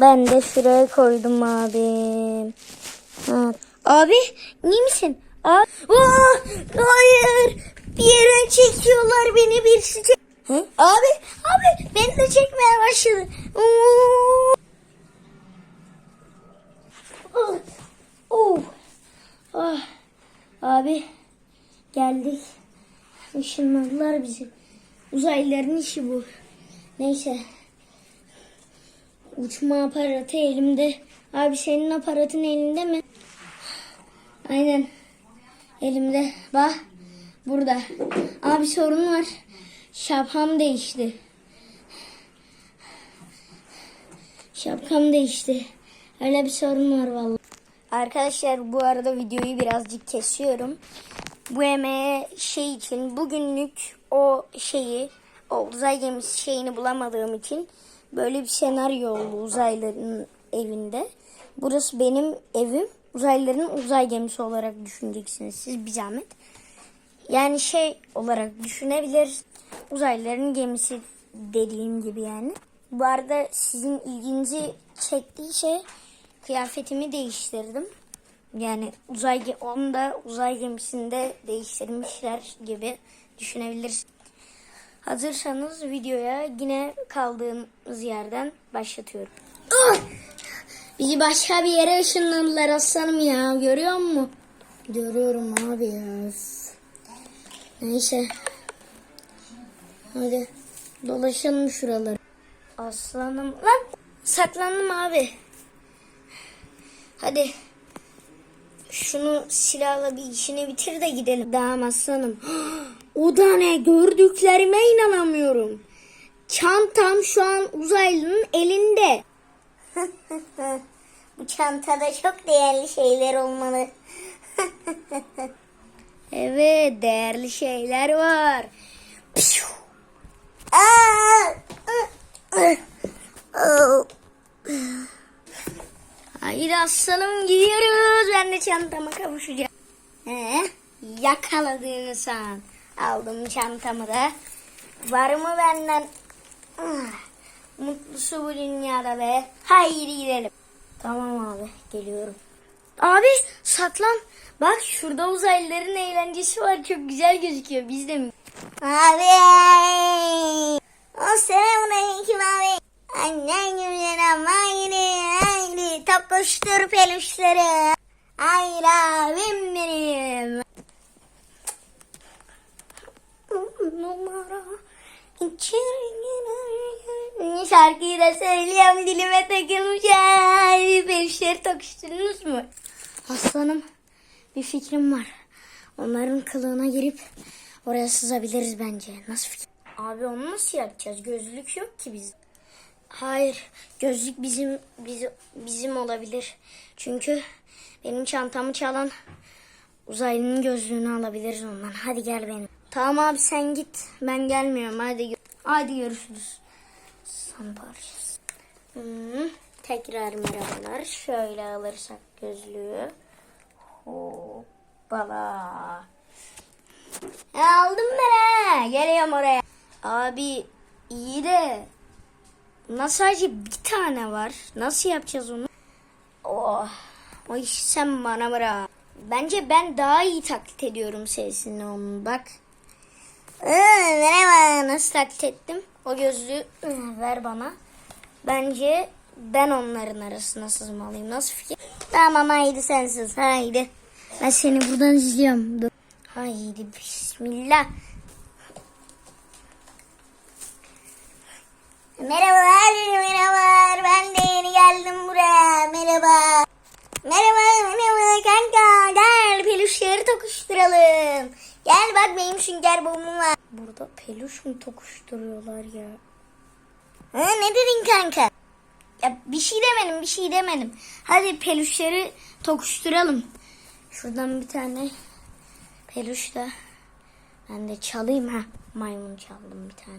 Ben de şuraya koydum abim. Ha. Abi iyi misin? Abi. Aa, hayır. Bir yere çekiyorlar beni birisi çek. Hı? Abi, abi beni de çekmeye başladı. Oo. Oh. Oh. Ah. Abi geldik. Işınladılar bizi. Uzaylıların işi bu. Neyse. Uçma aparatı elimde. Abi senin aparatın elinde mi? Aynen. Elimde. Bak. Burada. Abi sorun var. Şapkam değişti. Şapkam değişti. Öyle bir sorun var vallahi. Arkadaşlar bu arada videoyu birazcık kesiyorum. Bu emeğe şey için bugünlük o şeyi o uzay gemisi şeyini bulamadığım için böyle bir senaryo oldu uzaylıların evinde. Burası benim evim. Uzaylıların uzay gemisi olarak düşüneceksiniz siz bir zahmet. Yani şey olarak düşünebilir. Uzaylıların gemisi dediğim gibi yani. Bu arada sizin ilginizi çektiyse kıyafetimi değiştirdim. Yani uzay onu da uzay gemisinde değiştirmişler gibi düşünebilirsiniz. Hazırsanız videoya yine kaldığımız yerden başlatıyorum. Ah! Bizi başka bir yere ışınladılar aslanım ya. Görüyor musun? Görüyorum abi ya. Neyse. Hadi dolaşalım şuraları. Aslanım. Lan saklandım abi. Hadi. Şunu silahla bir işini bitir de gidelim. Tamam aslanım. O da ne? Gördüklerime inanamıyorum. Çantam şu an uzaylının elinde. Bu çantada çok değerli şeyler olmalı. evet, değerli şeyler var. Oh. Haydi aslanım gidiyoruz. Ben de çantama kavuşacağım. He, yakaladığını san. Aldım çantamı da. Var mı benden? Ah, Mutlusu bu dünyada be. Haydi gidelim. Tamam abi geliyorum. Abi saklan. Bak şurada uzaylıların eğlencesi var. Çok güzel gözüküyor. Biz de mi? Abi. O selamünaleyküm abi. Annen güzel haydi haydi tokuştur peluşları. Haydi abim benim. Numara içeri Şarkıyı da söyleyeyim dilime takılmış. Ay, peluşları tokuşturdunuz mu? Aslanım bir fikrim var. Onların kılığına girip oraya sızabiliriz bence. Nasıl fikir? Abi onu nasıl yapacağız? Gözlük yok ki biz. Hayır, gözlük bizim bizim bizim olabilir. Çünkü benim çantamı çalan uzaylının gözlüğünü alabiliriz ondan. Hadi gel benim. Tamam abi sen git. Ben gelmiyorum. Hadi hadi görüşürüz. Son. Hmm, tekrar merhabalar. Şöyle alırsak gözlüğü. Hoppala. E, aldım ben. Geliyorum oraya. Abi iyi de Bundan sadece bir tane var. Nasıl yapacağız onu? Oh, o işi sen bana bırak. Bence ben daha iyi taklit ediyorum sesini onun. Bak. Ee, merhaba. Nasıl taklit ettim? O gözlüğü ver bana. Bence ben onların arasına sızmalıyım. Nasıl fikir? Tamam haydi sensiz. Haydi. Ben seni buradan izliyorum. Dur. Haydi bismillah. Merhabalar, merhabalar. Ben de yeni geldim buraya. Merhaba. Merhaba, merhaba kanka. Gel peluşları tokuşturalım. Gel bak benim sünger bobum var. Burada peluş mu tokuşturuyorlar ya? Ha, ne dedin kanka? Ya bir şey demedim, bir şey demedim. Hadi peluşları tokuşturalım. Şuradan bir tane peluş da ben de çalayım ha. Maymun çaldım bir tane.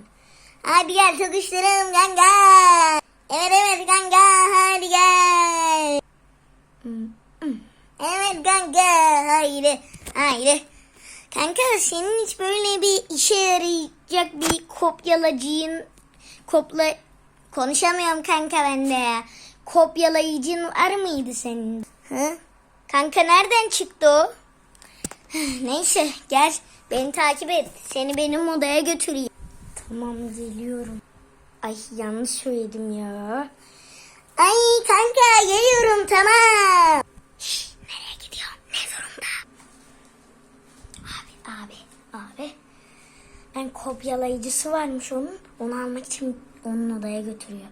Hadi gel tokuşturalım kanka. Evet evet kanka hadi gel. Evet kanka haydi haydi. Kanka senin hiç böyle bir işe yarayacak bir kopyalacığın kopla Konuşamıyorum kanka ben de ya. Kopyalayıcın var mıydı senin? Hı? Kanka nereden çıktı o? Neyse gel beni takip et. Seni benim odaya götüreyim. Tamam geliyorum. Ay yanlış söyledim ya. Ay kanka geliyorum tamam. Şş, nereye gidiyorsun? Ne durumda? Abi abi abi. Ben kopyalayıcısı varmış onun. Onu almak için onun odaya götürüyor.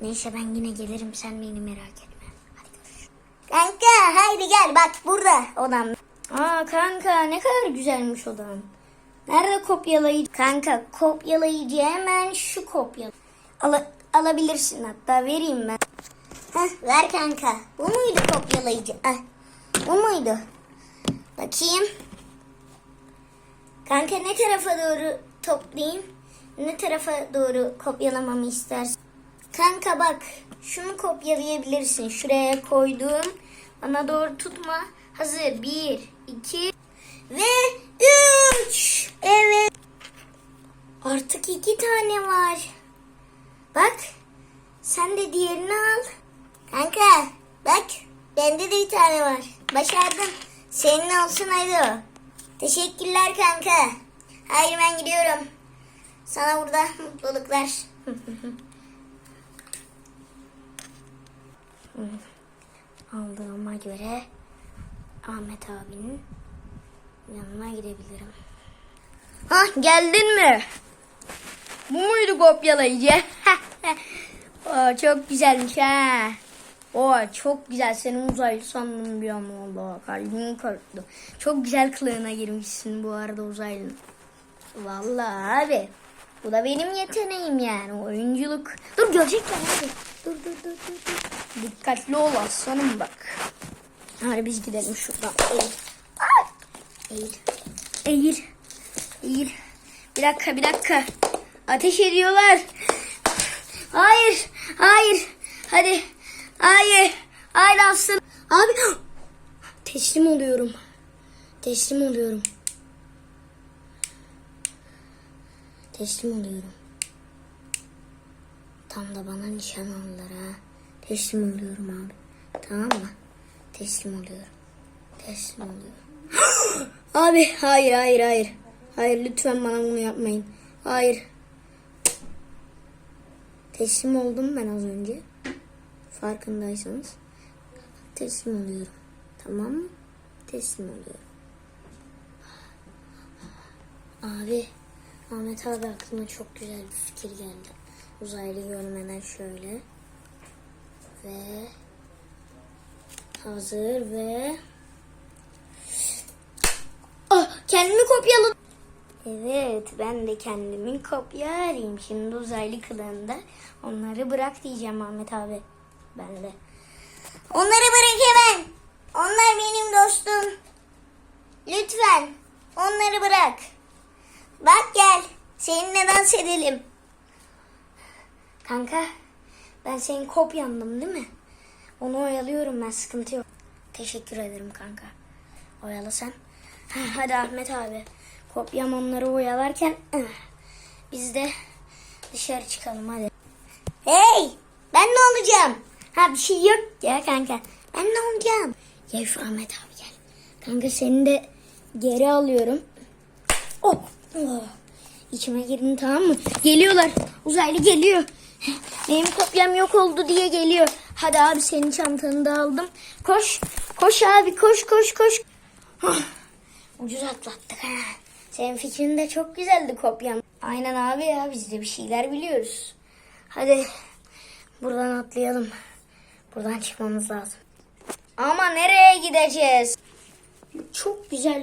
Neyse ben yine gelirim sen beni merak etme. Hadi görüşürüz. Kanka haydi gel bak burada odam. Aa kanka ne kadar güzelmiş odan. Nerede kopyalayıcı? Kanka kopyalayıcı hemen şu kopya. Al alabilirsin hatta vereyim ben. Heh, ver kanka. Bu muydu kopyalayıcı? Ah, bu muydu? Bakayım. Kanka ne tarafa doğru toplayayım? Ne tarafa doğru kopyalamamı istersin? Kanka bak şunu kopyalayabilirsin. Şuraya koydum. Bana doğru tutma. Hazır. Bir, iki ve üç. Evet. Artık iki tane var. Bak. Sen de diğerini al. Kanka bak. Bende de bir tane var. Başardım. Senin olsun hadi o. Teşekkürler kanka. Hayır ben gidiyorum. Sana burada mutluluklar. Aldığıma göre Ahmet abinin yanına gidebilirim. Ha geldin mi? Bu muydu kopyalayıcı? Aa, çok güzelmiş ha. Oo, çok güzel. Senin uzaylı sandım bir an valla. Kalbim kalktı. Çok güzel kılığına girmişsin bu arada uzaylı. Vallahi abi. Bu da benim yeteneğim yani. Oyunculuk. Dur görecekler abi. Dur dur dur dur. dur. Dikkatli ol aslanım bak. Hadi biz gidelim şuradan. Eğil. Eğil. Eğil. Eğil. Bir dakika bir dakika. Ateş ediyorlar. Hayır. Hayır. Hadi. Hayır. Hayır aslan. Abi. Teslim oluyorum. Teslim oluyorum. Teslim oluyorum. Tam da bana nişan aldılar ha. Teslim oluyorum abi. Tamam mı? Teslim oluyorum. Teslim oluyorum. abi hayır hayır hayır. Hayır lütfen bana bunu yapmayın. Hayır. Teslim oldum ben az önce. Farkındaysanız. Teslim oluyorum. Tamam mı? Teslim oluyorum. Abi, Ahmet abi aklıma çok güzel bir fikir geldi. Uzaylı görmeden şöyle. Ve hazır ve Ah, kendimi kopyaladım. Evet, ben de kendimi kopyalayayım. Şimdi uzaylı kılığında onları bırak diyeceğim Ahmet abi. Ben de. Onları bırak hemen. Onlar benim dostum. Lütfen onları bırak. Bak gel. Seninle dans edelim. Kanka ben senin kopyandım değil mi? Onu oyalıyorum ben sıkıntı yok. Teşekkür ederim kanka. Oyala sen. Ha, Hadi Ahmet abi. Kopyam onları oyalarken ıh, biz de dışarı çıkalım hadi. Hey! Ben ne olacağım? Ha bir şey yok ya kanka. Ben ne olacağım? Gel şu Ahmet abi gel. Kanka seni de geri alıyorum. Oh! Oh. İçime girdin tamam mı? Geliyorlar. Uzaylı geliyor. Benim kopyam yok oldu diye geliyor. Hadi abi senin çantanı da aldım. Koş. Koş abi koş koş koş. Hah, Ucuz atlattık ha. Senin fikrin de çok güzeldi kopyam. Aynen abi ya biz de bir şeyler biliyoruz. Hadi buradan atlayalım. Buradan çıkmamız lazım. Ama nereye gideceğiz? Çok güzel